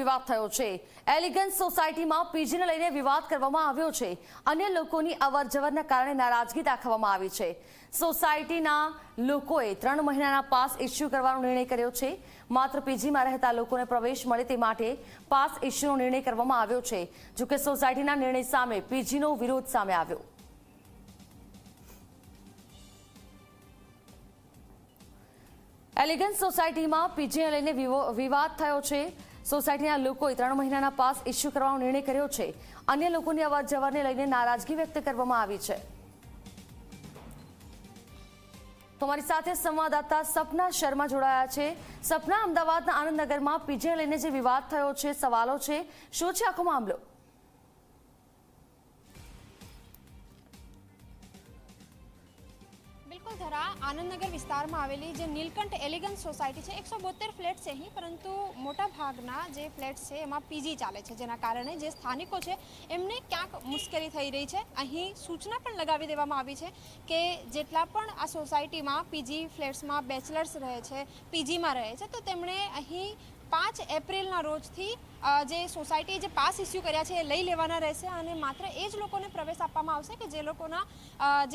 વિવાદ થયો છે. એલિગન્સ સોસાયટીમાં પીજીને લઈને વિવાદ કરવામાં આવ્યો છે. અન્ય લોકોની અવરજવરના કારણે નારાજગી દાખવવામાં આવી છે. સોસાયટીના લોકોએ ત્રણ મહિનાના પાસ ઇસ્યુ કરવાનો નિર્ણય કર્યો છે. માત્ર પીજીમાં રહેતા લોકોને પ્રવેશ મળે તે માટે પાસ ઇસ્યુનો નિર્ણય કરવામાં આવ્યો છે. જોકે સોસાયટીના નિર્ણય સામે પીજીનો વિરોધ સામે આવ્યો. એલિગન્સ સોસાયટીમાં પીજીને લઈને વિવાદ થયો છે. સોસાયટીના લોકોએ ત્રણ મહિનાના પાસ ઇસ્યુ કરવાનો નિર્ણય કર્યો છે. અન્ય લોકોની અવાજ જવાને લઈને નારાજગી વ્યક્ત કરવામાં આવી છે. તો અમારી સાથે સંવાદદાતા સપના શર્મા જોડાયા છે. સપના અમદાવાદના આનંદનગરમાં પીજે લઈને જે વિવાદ થયો છે, સવાલો છે. શું છે આખો મામલો? ધરા આનંદનગર વિસ્તારમાં આવેલી જે નીલકંઠ એલિગન્સ સોસાયટી છે, એકસો બોતેર ફ્લેટ છે અહીં, પરંતુ મોટા ભાગના જે ફ્લેટ છે એમાં પીજી ચાલે છે, જેના કારણે જે સ્થાનિકો છે એમને ક્યાંક મુશ્કેલી થઈ રહી છે. અહીં સૂચના પણ લગાવી દેવામાં આવી છે કે જેટલા પણ આ સોસાયટીમાં પીજી ફ્લેટ્સમાં બેચલર્સ રહે છે, પીજીમાં રહે છે, તો તેમણે અહીં પાંચ એપ્રિલના રોજથી જે સોસાયટી જે પાસ ઇસ્યુ કર્યા છે એ લઈ લેવાના રહેશે અને માત્ર એ જ લોકોને પ્રવેશ આપવામાં આવશે કે જે લોકોના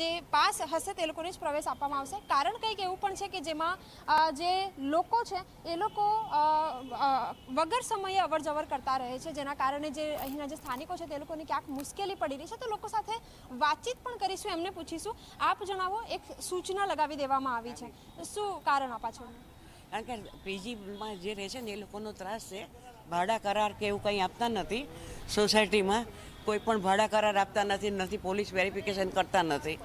જે પાસ હશે તે લોકોને જ પ્રવેશ આપવામાં આવશે? કારણ કંઈક એવું પણ છે કે જેમાં જે લોકો છે એ લોકો વગર સમયે અવર જવર કરતા રહે છે, જેના કારણે જે અહીંના જે સ્થાનિકો છે તે લોકોને ક્યાંક મુશ્કેલી પડી રહી છે. તો લોકો સાથે વાતચીત પણ કરીશું, એમને પૂછીશું. આપ જણાવો, એક સૂચના લગાવી દેવામાં આવી છે. શું કારણ આ પાછળનું કારણ કે પીજીમાં જે રહે છે ને એ લોકોનો ત્રાસ છે. ભાડા કરાર કે એવું કંઈ આપતા નથી. સોસાયટીમાં કોઈ પણ ભાડા કરાર આપતા નથી નથી, પોલીસ વેરિફિકેશન કરતા નથી.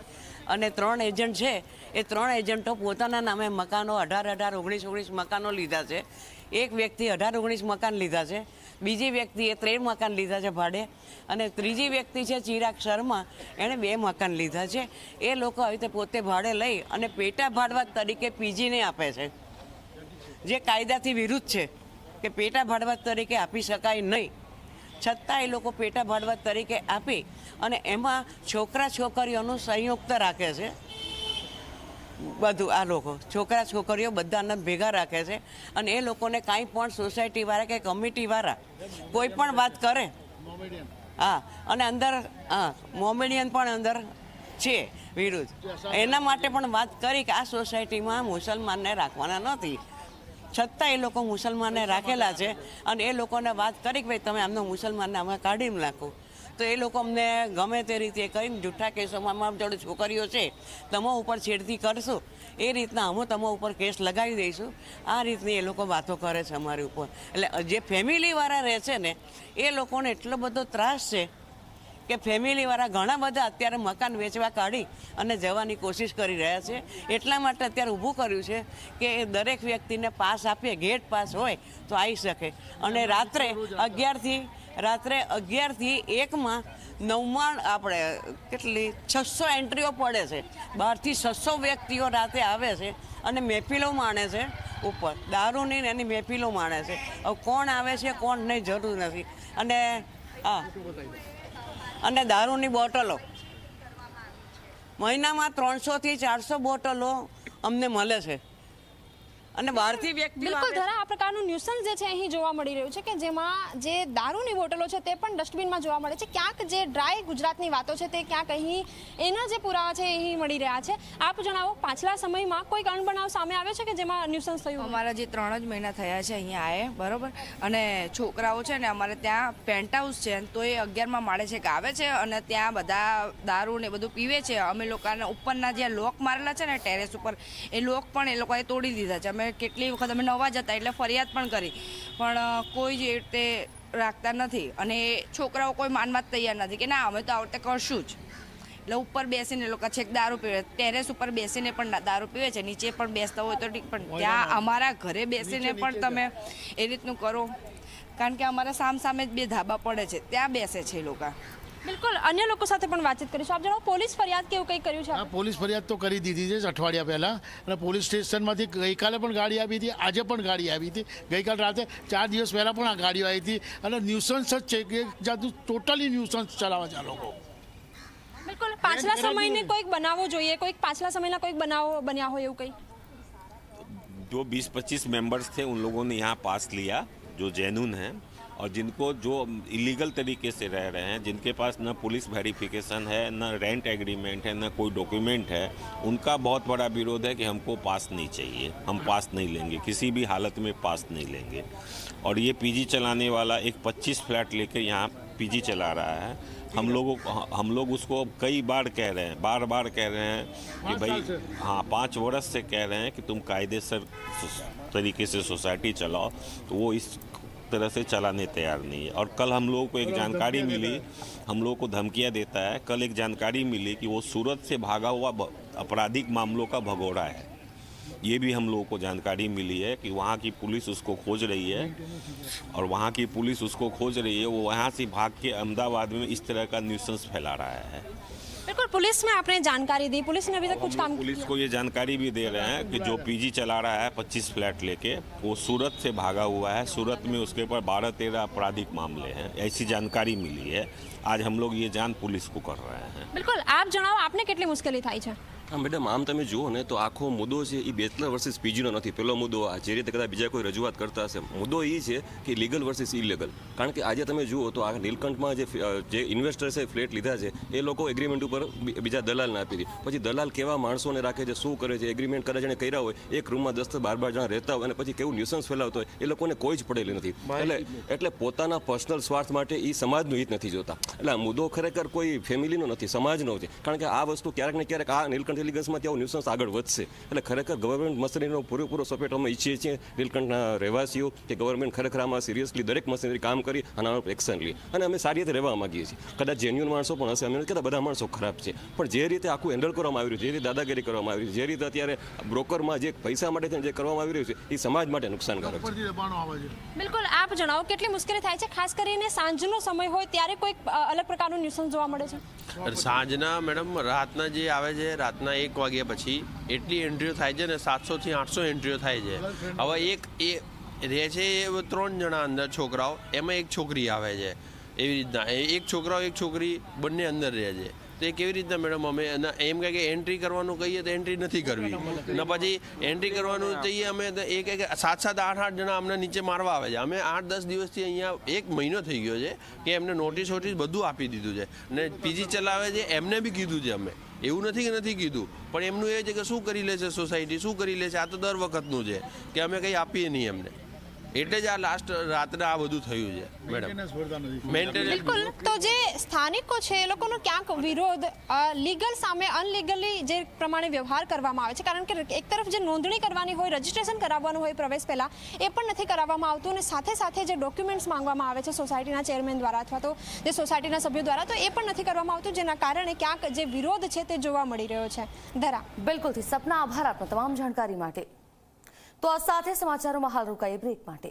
અને ત્રણ એજન્ટ છે, એ ત્રણ એજન્ટો પોતાના નામે મકાનો અઢાર અઢાર ઓગણીસ ઓગણીસ મકાનો લીધા છે. એક વ્યક્તિ અઢાર ઓગણીસ મકાન લીધા છે, બીજી વ્યક્તિએ ત્રણ મકાન લીધા છે ભાડે. અને ત્રીજી વ્યક્તિ છે ચિરાગ શર્મા, એણે બે મકાન લીધા છે. એ લોકો આવી રીતે પોતે ભાડે લઈ અને પેટા ભાડવા તરીકે પીજીને આપે છે. જે કાયદાથી વિરુદ્ધ છે, કે પેટા ભાડવત તરીકે આપી શકાય નહીં. છતાં એ લોકો પેટા ભાડવત તરીકે આપી અને એમાં છોકરા છોકરીઓનું સંયુક્ત રાખે છે. બધું આ લોકો, છોકરા છોકરીઓ બધાને ભેગા રાખે છે અને એ લોકોને કાંઈ પણ સોસાયટીવાળા કે કમિટીવાળા કોઈ પણ વાત કરે. હા, અને અંદર, હા, મોમેડિયન પણ અંદર છે વિરુદ્ધ. એના માટે પણ વાત કરી કે આ સોસાયટીમાં મુસલમાનને રાખવાના નથી. છતાં એ લોકો મુસલમાનને રાખેલા છે અને એ લોકોને વાત કરી કે ભાઈ તમે આમનો મુસલમાનને અમે કાઢી નાખો. તો એ લોકો અમને ગમે તે રીતે કરીને જૂઠા કેસોમાં અમારા જોડે છોકરીઓ છે તમો ઉપર છેડતી કરશો. એ રીતના અમે તમો ઉપર કેસ લગાવી દઈશું. આ રીતની એ લોકો વાતો કરે છે અમારી ઉપર. એટલે જે ફેમિલીવાળા રહે છે ને એ લોકોને એટલો બધો ત્રાસ છે કે ફેમિલીવાળા ઘણા બધા અત્યારે મકાન વેચવા કાઢી અને જવાની કોશિશ કરી રહ્યા છે. એટલા માટે અત્યારે ઊભું કર્યું છે કે એ દરેક વ્યક્તિને પાસ આપીએ ગેટ પાસ હોય તો આવી શકે. અને રાત્રે અગિયારથી રાત્રે અગિયારથી એકમાં નવમાં આપણે કેટલી છસો એન્ટ્રીઓ પડે છે. બહારથી છસો વ્યક્તિઓ રાતે આવે છે અને મહેફિલો માણે છે ઉપર. દારૂની ને એની મહેફિલો માણે છે. હવે કોણ આવે છે કોણ નહીં જરૂર નથી. અને હા. અને દારૂની બોટલો. મહિનામાં ત્રણસોથી ચારસો બોટલો અમને મળે છે. અને બહારથી વ્યક્તિ બિલકુલ ધરા આ પ્રકારનું ન્યુસન્સ જે છે અહીં જોવા મળી રહ્યું છે કે જેમાં જે દારૂની બોટલો છે તે પણ ડસ્ટબિનમાં જોવા મળે છે. ક્યાંક જે ડ્રાય ગુજરાતની વાતો છે તે ક્યાંક અહીં એના જે પુરાવા છે એ અહીં મળી રહ્યા છે. આપ જણાવો પાછલા સમયમાં કોઈ અણબનાવ સામે આવ્યો છે કે જેમાં ન્યુસન્સ થયું અમારા જે ત્રણ જ મહિના થયા છે અહીંયા આયે બરોબર? અને છોકરાઓ છે ને અમારે ત્યાં પેન્ટ હાઉસ છે તો એ અગિયારમાં માળે છે કે આવે છે અને ત્યાં બધા દારૂ ને બધું પીવે છે. અમે લોકોને ઉપરના જે લોક મારેલા છે ને ટેરેસ ઉપર એ લોક પણ એ લોકોએ તોડી દીધા છે. અમે કેટલી વખત અમે નવા જતા એટલે ફરિયાદ પણ કરી. પણ કોઈ જ એ રીતે રાખતા નથી. અને છોકરાઓ કોઈ માનવા જ તૈયાર નથી કે ના અમે તો આવતે કરશું જ. એટલે ઉપર બેસીને લોકો છેક દારૂ પીવે. ટેરેસ ઉપર બેસીને પણ દારૂ પીવે છે. નીચે પણ બેસતા હોય તો ઠીક પણ ત્યાં અમારા ઘરે બેસીને પણ તમે એ રીતનું કરો. કારણ કે અમારા સામ સામે જ બે ધાબા પડે છે. ત્યાં બેસે છે એ લોકો. બિલકુલ અન્ય લોકો સાથે પણ વાતચીત કરીશું આપ જણાવો પોલીસ ફરિયાદ કે એવું કંઈ કર્યું છે હા પોલીસ ફરિયાદ તો કરી દીધી છે અઠવાડિયા પહેલાં અને પોલીસ સ્ટેશનમાંથી ગઈકાલે પણ ગાડી આવી હતી આજે પણ ગાડી આવી હતી ગઈકાલ રાતે ચાર દિવસ પહેલાં પણ આ ગાડીઓ આવી હતી અને ન્યુસન્સ જ છે કે એક જાતનું ટોટલી ન્યુસન્સ ચલાવે છે આ લોકો બિલકુલ પાછલા સમયને કોઈક બનાવો જોઈએ કોઈક પાછલા સમયના કોઈક બનાવો બન્યા હોય એવું કંઈ जो 20-25 मेंबर्स थे उन लोगों ने यहाँ पास लिया जो जैनून हैं और जिनको जो इलीगल तरीके से रह रहे हैं जिनके पास न पुलिस वेरिफिकेशन है न रेंट एग्रीमेंट है न कोई डॉक्यूमेंट है उनका बहुत बड़ा विरोध है कि हमको पास नहीं चाहिए। हम पास नहीं लेंगे किसी भी हालत में पास नहीं लेंगे। और ये पीजी चलाने वाला एक 25 फ्लैट लेकर यहाँ पीजी चला रहा है। हम लोगों हम लोग उसको अब कई बार कह रहे हैं बार बार कह रहे हैं कि भाई हाँ पाँच वर्ष से कह रहे हैं कि तुम कायदे सर तरीके से सोसाइटी चलाओ। तो वो इस तरह से चलाने तैयार नहीं है। और कल हम लोगों को एक जानकारी मिली हम लोगों को धमकियाँ देता है। कल एक जानकारी मिली कि वो सूरत से भागा हुआ आपराधिक मामलों का भगोड़ा है। ये भी हम लोगों को जानकारी मिली है कि वहाँ की पुलिस उसको खोज रही है और वहाँ की पुलिस उसको खोज रही है। वो वहाँ से भाग के अहमदाबाद में इस तरह का न्यूसेंस फैला रहा है। पुलिस में आपने जानकारी दी? पुलिस ने अभी तक कुछ काम पुलिस को ये जानकारी भी दे रहे हैं कि जो पीजी चला रहा है 25 फ्लैट लेके वो सूरत से भागा हुआ है। सूरत में उसके ऊपर बारह तेरह आपराधिक मामले हैं। ऐसी जानकारी मिली है। आज हम लोग ये जान पुलिस को कर रहे हैं। बिल्कुल आप जनाओ आपने कितनी मुश्किलें उठाई હા મેડમ આમ તમે જુઓ ને તો આખો મુદ્દો છે એ બેચલર વર્સિસ પીજીનો નથી. પેલો મુદ્દો આ જે રીતે કદાચ બીજા કોઈ રજૂઆત કરતા હશે. મુદ્દો એ છે કે લીગલ વર્સિસ ઇલીગલ કારણ કે આજે તમે જુઓ તો આ નીલકંઠમાં જે જે ઇન્વેસ્ટર્સે ફ્લેટ લીધા છે એ લોકો એગ્રીમેન્ટ ઉપર બીજા દલાલને આપી હતી. પછી દલાલ કેવા માણસોને રાખે છે શું કરે છે એગ્રીમેન્ટ કરે જેને કર્યા હોય એક રૂમમાં દસ બાર બાર જણા રહેતા હોય અને પછી કેવું ન્યુસન્સ ફેલાવતો હોય એ લોકોને કોઈ જ પડેલી નથી. એટલે એટલે પોતાના પર્સનલ સ્વાર્થ માટે એ સમાજનું હિત નથી જોતા. એટલે આ મુદ્દો ખરેખર કોઈ ફેમિલીનો નથી સમાજનો છે. કારણ કે આ વસ્તુ ક્યારેક ને ક્યારેક આ નીલકંઠ એલિગન્સમાં ત્યાં ન્યુસન્સ આગળ વધશે. એટલે ખરેખર ગવર્મેન્ટ મશીનરીનો પૂરેપૂરો સપોર્ટ અમે ઈચ્છીએ છીએ નીલકંઠના રહેવાસીઓ કે ગવર્મેન્ટ ખરેખર આમાં સિરિયસલી દરેક મશીનરી કામ કરી અને આનો એક્શન લે. અને અમે સારી રીતે રહેવા માંગીએ છીએ. કદાચ જેન્યુઅન માણસો પણ હશે. અમે નથી કહેતા બધા માણસો ખરાબ છે. પણ જે રીતે આખું હેન્ડલ કરવામાં આવી રહ્યું છે જે રીતે દાદાગીરી કરવામાં આવી રહી છે જે રીતે અત્યારે બ્રોકરમાં જે પૈસા માટે જે કરવામાં આવી રહ્યું છે એ સમાજ માટે નુકસાનકારક છે. ઉપરથી દબાણો આવે છે. બિલકુલ. આપ જણાવો કેટલી મુશ્કેલી થાય છે? ખાસ કરીને સાંજનો સમય હોય ત્યારે કોઈ અલગ પ્રકારનું ન્યુસન્સ જોવા મળે છે? સાંજના મેડમ રાતના જે આવે છે રાતના એક વાગ્યા પછી એટલી એન્ટ્રીઓ થાય છે ને સાતસોથી આઠસો એન્ટ્રીઓ થાય છે. હવે એક એ રહે છે એ ત્રણ જણા અંદર છોકરાઓ, એમાં એક છોકરી આવે છે. એવી રીતના. એક છોકરાઓ, એક છોકરી બંને અંદર રહે છે. તો એ કેવી રીતના મેડમ અમે એમ કહે કે એન્ટ્રી કરવાનું કહીએ તો એન્ટ્રી નથી કરવી. ને પછી એન્ટ્રી કરવાનું કહીએ અમે એ કહે કે સાત સાત આઠ આઠ જણા અમને નીચે મારવા આવે છે. અમે આઠ, દસ દિવસથી અહીંયા એક મહિનો થઈ ગયો છે કે એમને નોટિસ વોટિસ બધું આપી દીધું છે. ને પીજી ચલાવે છે, એમને બી કીધું છે અમે. એવું નથી કે નથી કીધું. પણ એમનું એ છે કે શું કરી લે છે સોસાયટી શું કરી લે છે? આ તો દર વખતનું છે કે અમે કંઈ આપીએ નહીં એમને. એટલે જ આ લાસ્ટ રાતના આ બધું થયું છે મેડમ મેન્ટેનન્સ બિલકુલ. તો જે સ્થાનિકો છે એ લોકોનો ક્યાંક વિરોધ લીગલ સામે અનલીગલી જે પ્રમાણે વ્યવહાર કરવામાં આવે છે કારણ કે એક તરફ જે નોંધણી કરવાની હોય રજીસ્ટ્રેશન કરાવવાનું હોય પ્રવેશ પહેલાં એ પણ નથી કરાવવામાં આવતું અને સાથે સાથે જે ડોક્યુમેન્ટ્સ માંગવામાં આવે છે સોસાયટીના ચેરમેન દ્વારા અથવા તો જે સોસાયટીના સભ્યો દ્વારા તો એ પણ નથી કરવામાં આવતું જેના કારણે ક્યાંક જે વિરોધ છે તે જોવા મળી રહ્યો છે. ધરા. બિલકુલથી. સપના આભાર આપનો તમામ જાણકારી માટે. તો આ સાથે સમાચારોમાં હાલ રોકાઈએ બ્રેક માટે.